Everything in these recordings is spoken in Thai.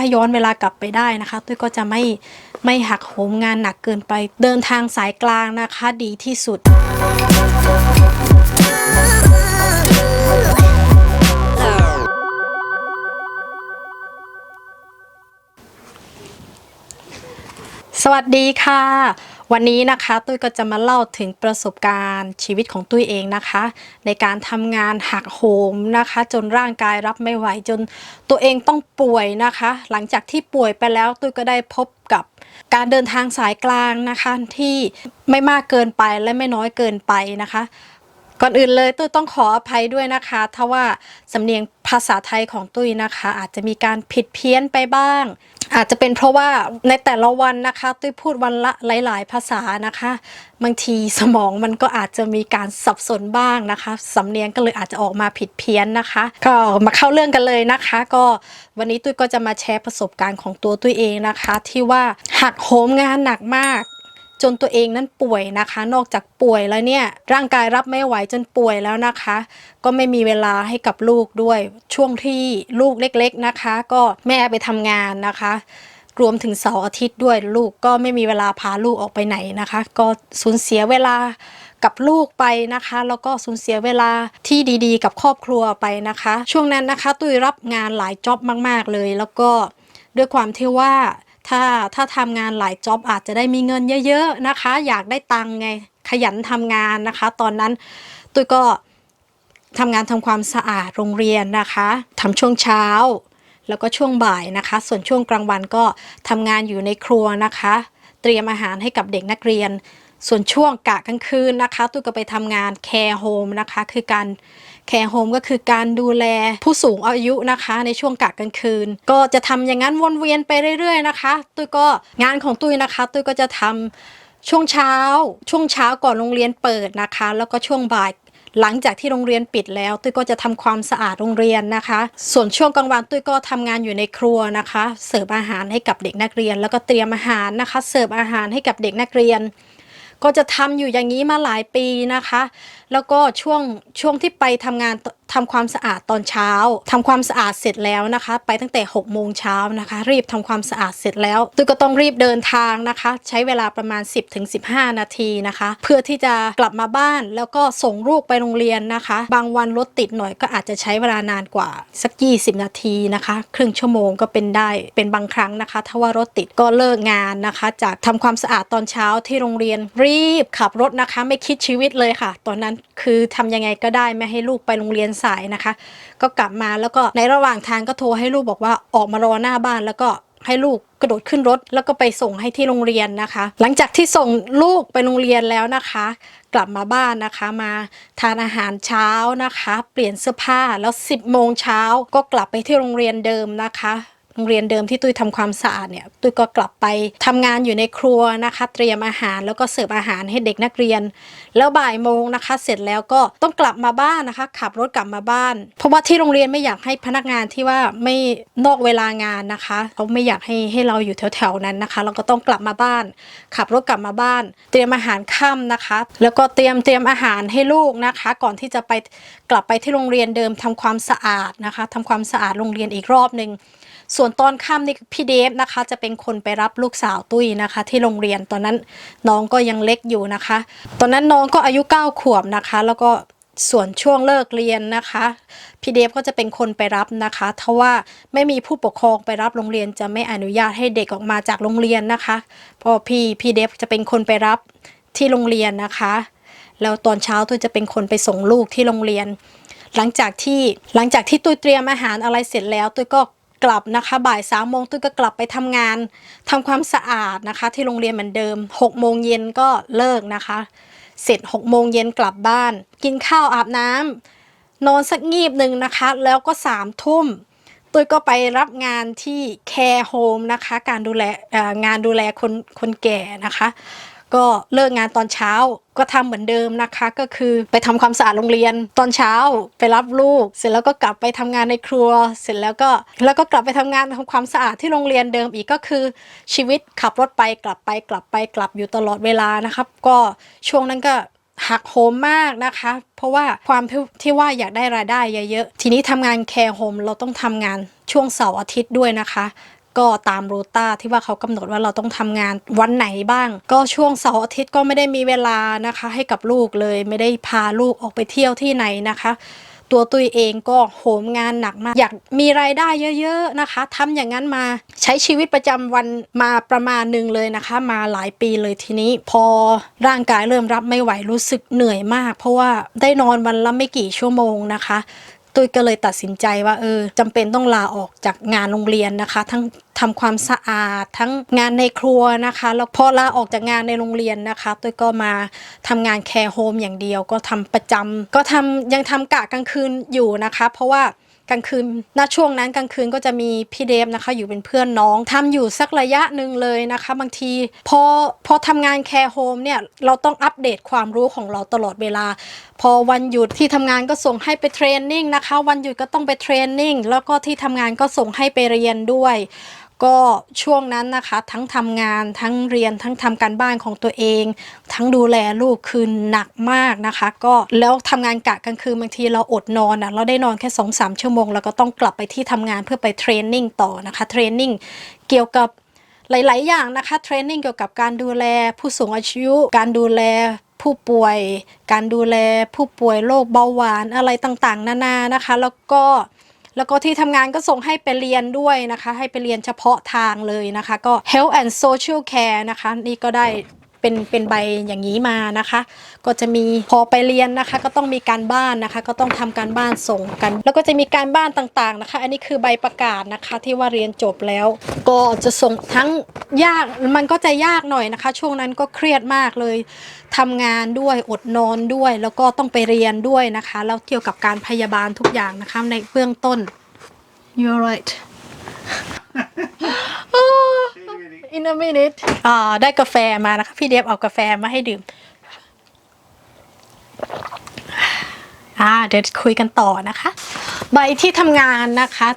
ถ้าย้อนเวลากลับไปได้นะคะตุ้ยก็จะไม่ไม่หักโหมงานหนักเกินไป เดินทางสายกลางนะคะดีที่สุดสวัสดีค่ะ วันนี้นะคะตุ้ยก็จะมาเล่าถึงประสบการณ์ชีวิตของตุ้ยเองนะคะ ในการทำงานหักโหมนะคะ จนร่างกายรับไม่ไหวจนตัวเองต้องป่วยนะคะ หลังจากที่ป่วยไปแล้วตุ้ยก็ได้พบกับการเดินทางสายกลางนะคะที่ไม่มากเกินไปและไม่น้อยเกินไปนะคะ ก่อนอื่นเลยตุ้ยต้องขออภัยด้วยนะคะ ถ้าว่าสำเนียงภาษาไทยของตุ้ยนะคะ อาจจะมีการผิดเพี้ยนไปบ้าง อาจจะเป็นเพราะว่าในแต่ละวันนะคะ ตุ้ยพูดวันละหลาย ๆ ภาษานะคะ บางทีสมองมันก็อาจจะมีการสับสนบ้างนะคะสำเนียงก็เลยอาจจะออกมาผิดเพี้ยนนะคะ ก็มาเข้าเรื่องกันเลยนะคะ ก็วันนี้ตุ้ยก็จะมาแชร์ประสบการณ์ของตัวตุ้ยเองนะคะ ที่ว่าหักโหมงานหนักมาก จนตัวเองนั้นป่วยนะคะ นอกจากป่วยแล้วเนี่ยร่างกายรับไม่ไหวจนป่วยแล้วนะคะ ก็ไม่มีเวลาให้กับลูกด้วยช่วงที่ลูกเล็กๆนะคะ ก็แม่ไปทำงานนะคะรวมถึงเสาร์อาทิตย์ด้วยลูกก็ไม่มีเวลาพาลูกออกไปไหนนะคะ ก็สูญเสียเวลากับลูกไปนะคะ แล้วก็สูญเสียเวลาที่ดีๆ กับครอบครัวไปนะคะ ช่วงนั้นนะคะ ตุ้ยรับงานหลายจ็อบมาก ๆเลย แล้วก็ด้วยความที่ว่า ถ้าถ้าทำงานหลายจ็อบอาจจะได้มีเงินเยอะๆนะคะ อยากได้ตังไงขยันทำงานนะคะ ตอนนั้นตุ้ยก็ทำงานทำความสะอาดโรงเรียนนะคะทำช่วงเช้า แล้วก็ช่วงบ่ายนะคะ ส่วนช่วงกลางวันก็ทำงานอยู่ในครัวนะคะ เตรียมอาหารให้กับเด็กนักเรียน ส่วนช่วงกะกลางคืนนะคะตุ้ยก็ไปทำงานแคร์โฮมนะคะ คือการ แคร์โฮมก็คือการดูแลผู้สูงอายุนะคะ ในช่วงกะกลางคืน ก็จะทำอย่างนั้นวนเวียนไปเรื่อยๆนะคะตุ้ยก็งานของตุ้ยนะคะ ตุ้ยก็จะทำช่วงเช้า ช่วงเช้าก่อนโรงเรียนเปิดนะคะ แล้วก็ช่วงบ่ายหลังจากที่โรงเรียนปิดแล้ว ตุ้ยก็จะทำความสะอาดโรงเรียนนะคะ ส่วนช่วงกลางวันตุ้ยก็ทำงานอยู่ในครัวนะคะ เสิร์ฟอาหารให้กับเด็กนักเรียน แล้วก็เตรียมอาหารนะคะ เสิร์ฟอาหารให้กับเด็กนักเรียน ก็จะทำอยู่อย่างนี้มาหลายปีนะคะ แล้วก็ช่วงช่วงที่ไปทำงานทำความสะอาดตอนเช้าทำความสะอาดเสร็จแล้วนะคะ ไปตั้งแต่6กโมงเช้านะคะ รีบทำความสะอาดเสร็จแล้วตุ้ยก็ต้องรีบเดินทางนะคะ ใช้เวลาประมาณ 10-15ถึง15นาทีนะคะ เพื่อที่จะกลับมาบ้านแล้วก็ส่งลูกไปโรงเรียนนะคะ บางวันรถติดหน่อยก็อาจจะใช้เวลานานกว่าสัก 20 นาทีนะคะ ครึ่งชั่วโมงก็เป็นได้เป็นบางครั้งนะคะ ถ้าว่ารถติดก็เลิกงานนะคะ จากทำความสะอาดตอนเช้าที่โรงเรียนรีบขับรถนะคะ ไม่คิดชีวิตเลยค่ะ ตอนนั้นคือทำยังไงก็ได้ไม่ให้ลูกไปโรงเรียนสายนะคะ ก็กลับมาแล้วก็ในระหว่างทางก็โทรให้ลูกบอกว่าออกมารอหน้าบ้านแล้วก็ให้ลูกกระโดดขึ้นรถแล้วก็ไปส่งให้ที่โรงเรียนนะคะ หลังจากที่ส่งลูกไปโรงเรียนแล้วนะคะ กลับมาบ้านนะคะมาทานอาหารเช้านะคะ เปลี่ยนเสื้อผ้าแล้ว 10โมงเช้าก็กลับไปที่โรงเรียนเดิมนะคะ รงเรียนเดิมที่ตุ้ยทำความสะอาดเนี่ยตุ้ยก็กลับไปทำงานอยู่ในครัวนะคะ เตรียมอาหารแล้วก็เสิร์ฟอาหารให้เด็กนักเรียน แล้วบ่ายโมงนะคะ เสร็จแล้วก็ต้องกลับมาบ้านนะคะ ขับรถกลับมาบ้าน เพราะว่าที่โรงเรียนไม่อยากให้พนักงานที่ว่าไม่นอกเวลางานนะคะเขาไม่อยากให้ให้เราอยู่แถวๆนั้นนะคะ เราก็ต้องกลับมาบ้าน ขับรถกลับมาบ้าน เตรียมอาหารค่ำนะคะ แล้วก็เตรียมเตรียมอาหารให้ลูกนะคะ ก่อนที่จะไปกลับไปที่โรงเรียนเดิมทำความสะอาดนะคะทำความสะอาดโรงเรียนอีกรอบหนึ่ง ส่วนตอนค่ำนี่พี่เดฟนะคะ จะเป็นคนไปรับลูกสาวตุ้ยนะคะ ที่โรงเรียนตอนนั้นน้องก็ยังเล็กอยู่นะคะ ตอนนั้นน้องก็อายุ9ขวบนะคะ แล้วก็ส่วนช่วงเลิกเรียนนะคะพี่เดฟก็จะเป็นคนไปรับนะคะถ้าว่าไม่มีผู้ปกครองไปรับโรงเรียนจะไม่อนุญาตให้เด็กออกมาจากโรงเรียนนะคะเพราะพี่พี่เดฟจะเป็นคนไปรับที่โรงเรียนนะคะ แล้วตอนเช้าตุ้ยจะเป็นคนไปส่งลูกที่โรงเรียน หลังจากที่หลังจากที่ตุ้ยเตรียมอาหารอะไรเสร็จแล้วตุ้ยก็ กลับนะคะ บ่ายสามโมงตุ้ยก็กลับไปทำงานทำความสะอาดนะคะ ที่โรงเรียนเหมือนเดิมหกโมงเย็นก็เลิกนะคะ เสร็จหกโมงเย็นกลับบ้าน กินข้าวอาบน้ำนอนสักงีบหนึ่งนะคะ แล้วก็สามทุ่มตุ้ยก็ไปรับงานที่แคร์โฮมนะคะ การดูแลงานดูแลคนคนแก่นะคะ ก็เลิกงานตอนเช้าก็ทำเหมือนเดิมนะคะก็คือไปทำความสะอาดโรงเรียนตอนเช้าไปรับลูก เสร็จแล้วก็กลับไปทำงานในครัว เสร็จแล้วก็แล้วก็กลับไปทำงานทำความสะอาดที่โรงเรียนเดิมอีกก็คือ ชีวิตขับรถไปกลับไปกลับไปกลับอยู่ตลอดเวลานะครับ ก็ช่วงนั้นก็หักโหมมากนะคะ เพราะว่าความที่ว่าอยากได้รายได้เยอะๆทีนี้ทำงานแคร์โฮมเราต้องทำงานช่วงเสาร์อาทิตย์ด้วยนะคะ ก็ตามโรต้าที่ว่าเขากำหนดว่าเราต้องทำงานวันไหนบ้าง ก็ช่วงเสาร์อาทิตย์ก็ไม่ได้มีเวลานะคะ ให้กับลูกเลยไม่ได้พาลูกออกไปเที่ยวที่ไหนนะคะตัวตุ้ยเองก็โหมงานหนักมาก อยากมีรายได้เยอะ ๆนะคะทำอย่างนั้นมาใช้ชีวิตประจำวันมาประมาณหนึ่งเลยนะคะ มาหลายปีเลยทีนี้ พอร่างกายเริ่มรับไม่ไหวรู้สึกเหนื่อยมาก เพราะว่าได้นอนวันละไม่กี่ชั่วโมงนะคะ ตุ้ยก็เลยตัดสินใจว่าเออจำเป็นต้องลาออกจากงานโรงเรียนนะคะ ทั้ง ทำความสะอาดทั้งงานในครัวนะคะ แล้วพอลาออกจากงานในโรงเรียนนะคะตุ้ยก็มาทำงานแคร์โฮมอย่างเดียวก็ทำประจำก็ทำยังทำกะกลางคืนอยู่นะคะ เพราะว่ากลางคืน ณ ช่วงนั้นกลางคืนก็จะมีพี่เดฟนะคะ อยู่เป็นเพื่อนน้องทำอยู่สักระยะหนึ่งเลยนะคะ บางทีพอพอทำงานแคร์โฮมเนี่ยเราต้องอัปเดตความรู้ของเราตลอดเวลา พอวันหยุดที่ทำงานก็ส่งให้ไปเทรนนิ่งนะคะ วันหยุดก็ต้องไปเทรนนิ่งแล้วก็ที่ทำงานก็ส่งให้ไปเรียนด้วย ก็ช่วงนั้นนะคะทั้งทำงานทั้งเรียนทั้งทำการบ้านของตัวเอง ทั้งดูแลลูกคือหนักมากนะคะ ก็แล้วทำงานกะกลางคืนบางทีเราอดนอนอะเราได้นอนแค่2อสชั่วโมงแล้วก็ต้องกลับไปที่ทำงานเพื่อไปเทรนนิ่งต่อนะคะเทรนนิ่งเกี่ยวกับหลาย ๆ อย่างนะคะเทรนนิ่งเกี่ยวกับการดูแลผู้สูงอายุการดูแลผู้ป่วย การดูแลผู้ป่วยโรคเบาหวานอะไรต่าง ๆ นานานะคะ แล้วก็ แล้วก็ที่ทำงานก็ส่งให้ไปเรียนด้วยนะคะ ให้ไปเรียนเฉพาะทางเลยนะคะ ก็ Health and Social Care นะคะ นี่ก็ได้ เป็นเป็นใบอย่างนี้มานะคะ ก็จะมีพอไปเรียนนะคะ ก็ต้องมีการบ้านนะคะ ก็ต้องทำการบ้านส่งกัน แล้วก็จะมีการบ้านต่างๆนะคะ อันนี้คือใบประกาศนะคะ ที่ว่าเรียนจบแล้ว ก็จะส่งทั้งยากมันก็จะยากหน่อยนะคะ ช่วงนั้นก็เครียดมากเลยทำงานด้วยอดนอนด้วย แล้วก็ต้องไปเรียนด้วยนะคะ แล้วเกี่ยวกับการพยาบาลทุกอย่างนะคะในเบื้องต้น you're right in a minute อ่าได้กาแฟมานะคะ พี่เดฟเอากาแฟมาให้ดื่ม อ่าเดี๋ยวคุยกันต่อนะคะ ใบที่ทำงานนะคะ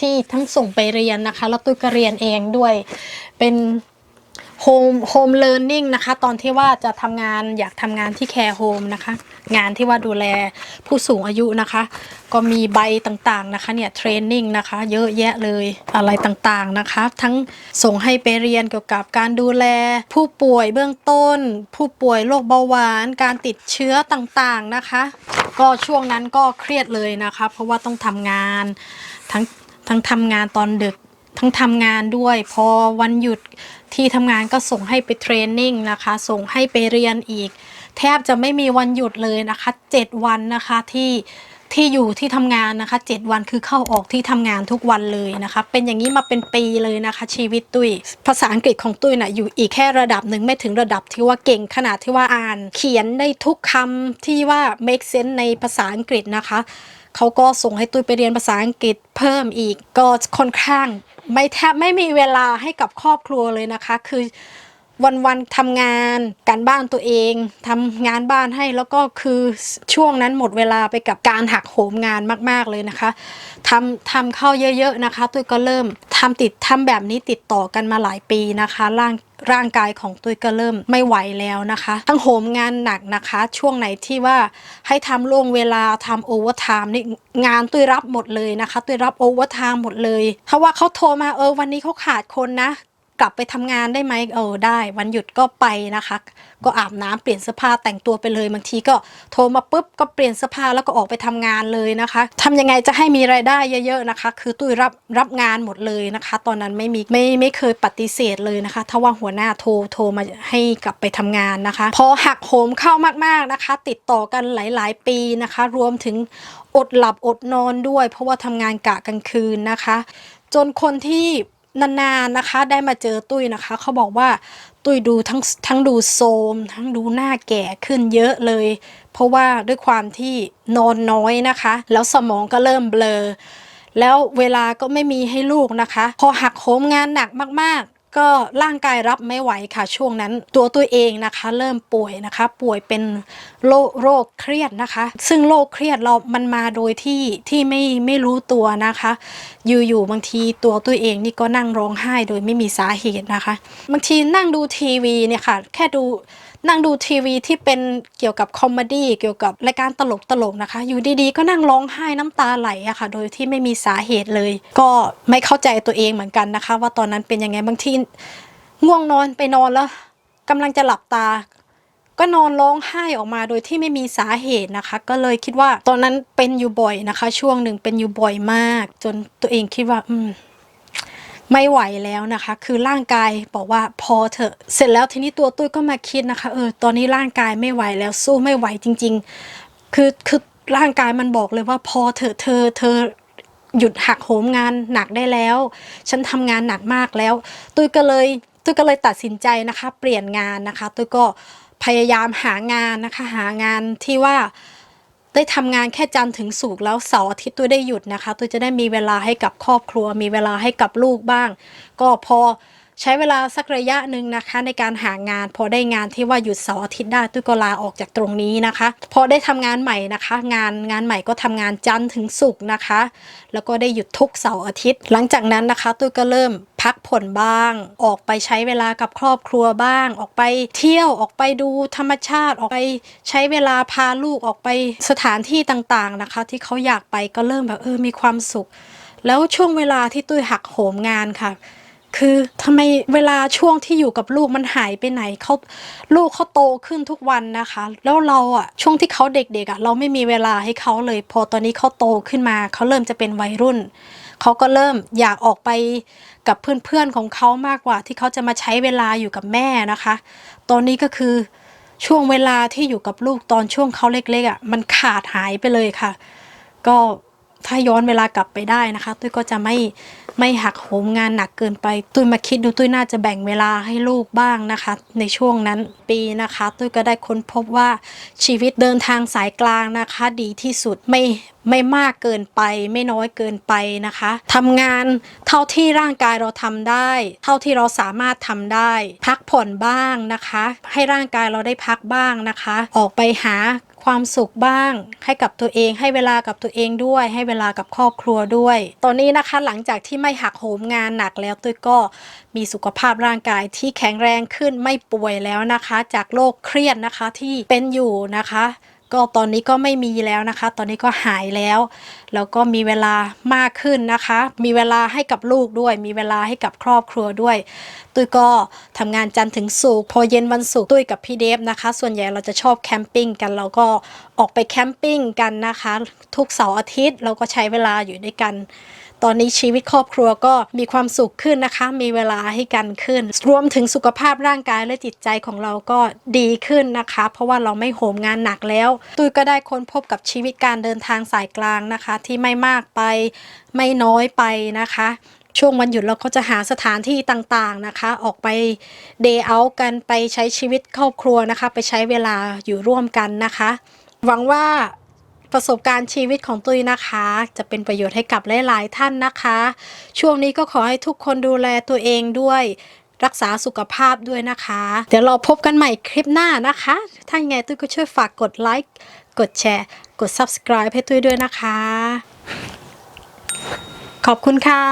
ที่ทั้งส่งไปเรียนนะคะ แล้วตุ้ยก็เรียนเองด้วย เป็นโฮมโฮมเลิร์นนิ่งนะคะ ตอนที่ว่าจะทำงานอยากทำงานที่แคร์โฮมนะคะ งานที่ว่าดูแลผู้สูงอายุนะคะ ก็มีใบต่างๆนะคะเนี่ยเทรนนิ่งนะคะเยอะแยะเลยอะไรต่างๆนะคะ ทั้งส่งให้ไปเรียนเกี่ยวกับการดูแล ผู้ป่วยเบื้องต้น ผู้ป่วยโรคเบาหวาน การติดเชื้อต่างๆนะคะ ก็ช่วงนั้นก็เครียดเลยนะคะ เพราะว่าต้องทำงานทั้งทั้งทำงานตอนดึกทั้งทำงานด้วย พอวันหยุดที่ทำงานก็ส่งให้ไปเทรนนิ่งนะคะ ส่งให้ไปเรียนอีก แทบจะไม่มีวันหยุดเลยนะคะ 7 วันนะคะที่ที่อยู่ที่ทำงานนะคะ 7 วันคือเข้าออกที่ทำงานทุกวันเลยนะคะ เป็นอย่างนี้มาเป็นปีเลยนะคะ ชีวิตตุ้ยภาษาอังกฤษของตุ้ยน่ะอยู่อีกแค่ระดับหนึ่งไม่ถึงระดับที่ว่าเก่งขนาดที่ว่าอ่าน เขียนได้ทุกคำที่ว่า make sense ในภาษาอังกฤษนะคะเขาก็ส่งให้ตุ้ยไปเรียนภาษาอังกฤษเพิ่มอีกก็ค่อนข้าง ไม่แทบไม่มีเวลาให้กับครอบครัวเลยนะคะ คือ วันๆทำงานการบ้านตัวเองทำงานบ้านให้แล้วก็คือช่วงนั้นหมดเวลาไปกับการหักโหมงานมากๆเลยนะคะทำทำเข้าเยอะๆนะคะ ตุ้ยก็เริ่มทำติดทำแบบนี้ติดต่อกันมาหลายปีนะคะ ร่างร่างกายของตุ้ยก็เริ่มไม่ไหวแล้วนะคะ ทั้งโหมงานหนักนะคะ ช่วงไหนที่ว่าให้ทำล่วงเวลาทำโอเวอร์ไทม์นี่งานตุ้ยรับหมดเลยนะคะ ตุ้ยรับโอเวอร์ไทม์หมดเลย ถ้าว่าเขาโทรมาเออวันนี้เขาขาดคนนะ กลับไปทำงานได้ไหมเออได้ วันหยุดก็ไปนะคะ ก็อาบน้ำเปลี่ยนเสื้อผ้าแต่งตัวไปเลยบางทีก็โทรมาปุ๊บก็เปลี่ยนเสื้อผ้าแล้วก็ออกไปทำงานเลยนะคะทำยังไงจะให้มีรายได้เยอะๆนะคะ คือตุ้ยรับรับงานหมดเลยนะคะ ตอนนั้นไม่มีไม่ไม่เคยปฏิเสธเลยนะคะ ถ้าว่าหัวหน้าโทรโทรมาให้กลับไปทำงานนะคะ พอหักโหมเข้ามากๆนะคะ ติดต่อกันหลาย ๆ ปีนะคะ รวมถึงอดหลับอดนอนด้วย เพราะว่าทำงานกะกลางคืนนะคะ จนคนที่ นานๆนะคะได้มาเจอตุ้ยนะคะ เขาบอกว่าตุ้ยดูทั้งทั้งดูโซม ทั้งดูหน้าแก่ขึ้นเยอะเลย เพราะว่าด้วยความที่นอนน้อยนะคะ แล้วสมองก็เริ่มเบลอแล้วเวลาก็ไม่มีให้ลูกนะคะ พอหักโหมงานหนักมากๆ ก็ร่างกายรับไม่ไหวค่ะ ช่วงนั้นตัวตัวเองนะคะ เริ่มป่วยนะคะ ป่วยเป็นโรคโรคเครียดนะคะ ซึ่งโรคเครียดเรามันมาโดยที่ที่ไม่ไม่รู้ตัวนะคะ อยู่ๆบางทีตัวตัวเองนี่ก็นั่งร้องไห้โดยไม่มีสาเหตุนะคะ บางทีนั่งดูทีวีเนี่ยค่ะ แค่ดู นั่งดูทีวีที่เป็นเกี่ยวกับคอมเมดี้เกี่ยวกับรายการตลกตลกๆนะคะ อยู่ดีๆ ก็นั่งร้องไห้น้ำตาไหลอะค่ะ โดยที่ไม่มีสาเหตุเลย ก็ไม่เข้าใจตัวเองเหมือนกันนะคะ ว่าตอนนั้นเป็นยังไงบางทีง่วงนอนไปนอนแล้วกำลังจะหลับตา ก็นอนร้องไห้ออกมาโดยที่ไม่มีสาเหตุนะคะ ก็เลยคิดว่าตอนนั้นเป็นอยู่บ่อยนะคะ ช่วงหนึ่งเป็นอยู่บ่อยมาก จนตัวเองคิดว่า อืม ไม่ไหวแล้วนะคะ คือร่างกายบอกว่าพอเถอะ เสร็จแล้วทีนี้ตัวตุ้ยก็มาคิดนะคะ เออ ตอนนี้ร่างกายไม่ไหวแล้วสู้ไม่ไหวจริง ๆ คือคือร่างกายมันบอกเลยว่าพอเถอะเธอเธอหยุดหักโหมงานหนักได้แล้ว ฉันทำงานหนักมากแล้ว ตุ้ยก็เลยตุ้ยก็เลยตัดสินใจนะคะ เปลี่ยนงานนะคะ ตุ้ยก็พยายามหางานนะคะ หางานที่ว่า ได้ทำงานแค่จันทร์ถึงศุกร์แล้วเสาร์อาทิตย์ตัวได้หยุดนะคะ ตัวจะได้มีเวลาให้กับครอบครัว มีเวลาให้กับลูกบ้าง ก็พอ ใช้เวลาสักระยะหนึ่งนะคะ ในการหางาน พอได้งานที่ว่าหยุดเสาร์อาทิตย์ได้ตุ้ยก็ลาออกจากตรงนี้นะคะ พอได้ทำงานใหม่นะคะ งานงานใหม่ก็ทำงานจันทร์ถึงศุกร์นะคะ แล้วก็ได้หยุดทุกเสาร์อาทิตย์ หลังจากนั้นนะคะตุ้ยก็เริ่มพักผ่อนบ้าง ออกไปใช้เวลากับครอบครัวบ้าง ออกไปเที่ยวออกไปดูธรรมชาติออกไปใช้เวลาพาลูกออกไปสถานที่ต่างๆนะคะ ที่เขาอยากไปก็เริ่มแบบเออมีความสุข แล้วช่วงเวลาที่ตุ้ยหักโหมงานค่ะ คือทำไมเวลาช่วงที่อยู่กับลูกมันหายไปไหนเขาลูกเขาโตขึ้นทุกวันนะคะ แล้วเราอะช่วงที่เขาเด็กๆอะเราไม่มีเวลาให้เขาเลย พอตอนนี้เขาโตขึ้นมาเขาเริ่มจะเป็นวัยรุ่นเขาก็เริ่มอยากออกไปกับเพื่อนๆของเขามากกว่า ที่เขาจะมาใช้เวลาอยู่กับแม่นะคะ ตอนนี้ก็คือช่วงเวลาที่อยู่กับลูกตอนช่วงเขาเล็กๆอะมันขาดหายไปเลยค่ะ ก็ ถ้าย้อนเวลากลับไปได้นะคะ ตุ้ยก็จะไม่ไม่หักโหมงานหนักเกินไป ตุ้ยมาคิดดูตุ้ยน่าจะแบ่งเวลาให้ลูกบ้างนะคะ ในช่วงนั้นปีนะคะ ตุ้ยก็ได้ค้นพบว่าชีวิตเดินทางสายกลางนะคะ ดีที่สุดไม่ไม่มากเกินไป ไม่น้อยเกินไปนะคะทำงานเท่าที่ร่างกายเราทำได้ เท่าที่เราสามารถทำได้ พักผ่อนบ้างนะคะ ให้ร่างกายเราได้พักบ้างนะคะ ออกไปหา ความสุขบ้าง ให้กับตัวเอง ให้เวลากับตัวเองด้วย ให้เวลากับครอบครัวด้วย ตอนนี้นะคะหลังจากที่ไม่หักโหมงานหนักแล้วตุ้ยก็มีสุขภาพร่างกายที่แข็งแรงขึ้นไม่ป่วยแล้วนะคะ จากโรคเครียดนะคะที่เป็นอยู่นะคะ ก็ตอนนี้ก็ไม่มีแล้วนะคะ ตอนนี้ก็หายแล้ว แล้วก็มีเวลามากขึ้นนะคะ มีเวลาให้กับลูกด้วย มีเวลาให้กับครอบครัวด้วย ตุ้ยก็ทำงานจันทร์ถึงศุกร์พอเย็นวันศุกร์ตุ้ยกับพี่เดฟนะคะ ส่วนใหญ่เราจะชอบแคมปิ้งกัน เราก็ออกไปแคมปิ้งกันนะคะ ทุกเสาร์อาทิตย์เราก็ใช้เวลาอยู่ด้วยกัน ตอนนี้ชีวิตครอบครัวก็มีความสุขขึ้นนะคะ มีเวลาให้กันขึ้น รวมถึงสุขภาพร่างกายและจิตใจของเราก็ดีขึ้นนะคะ เพราะว่าเราไม่โหมงานหนักแล้ว ตุ้ยก็ได้ค้นพบกับชีวิตการเดินทางสายกลางนะคะ ที่ไม่มากไปไม่น้อยไปนะคะช่วงวันหยุดเราก็จะหาสถานที่ต่างๆนะคะ ออกไปเดย์เอาท์กันไปใช้ชีวิตครอบครัวนะคะ ไปใช้เวลาอยู่ร่วมกันนะคะ หวังว่า ประสบการณ์ชีวิตของตุ้ยนะคะ จะเป็นประโยชน์ให้กับหลายๆท่านนะคะ ช่วงนี้ก็ขอให้ทุกคนดูแลตัวเองด้วยรักษาสุขภาพด้วยนะคะ เดี๋ยวเราพบกันใหม่คลิปหน้านะคะ ถ้ายังไงตุ้ยก็ช่วยฝากกดไลค์กดแชร์ กด subscribe ให้ตุ้ยด้วยนะคะ ขอบคุณค่ะ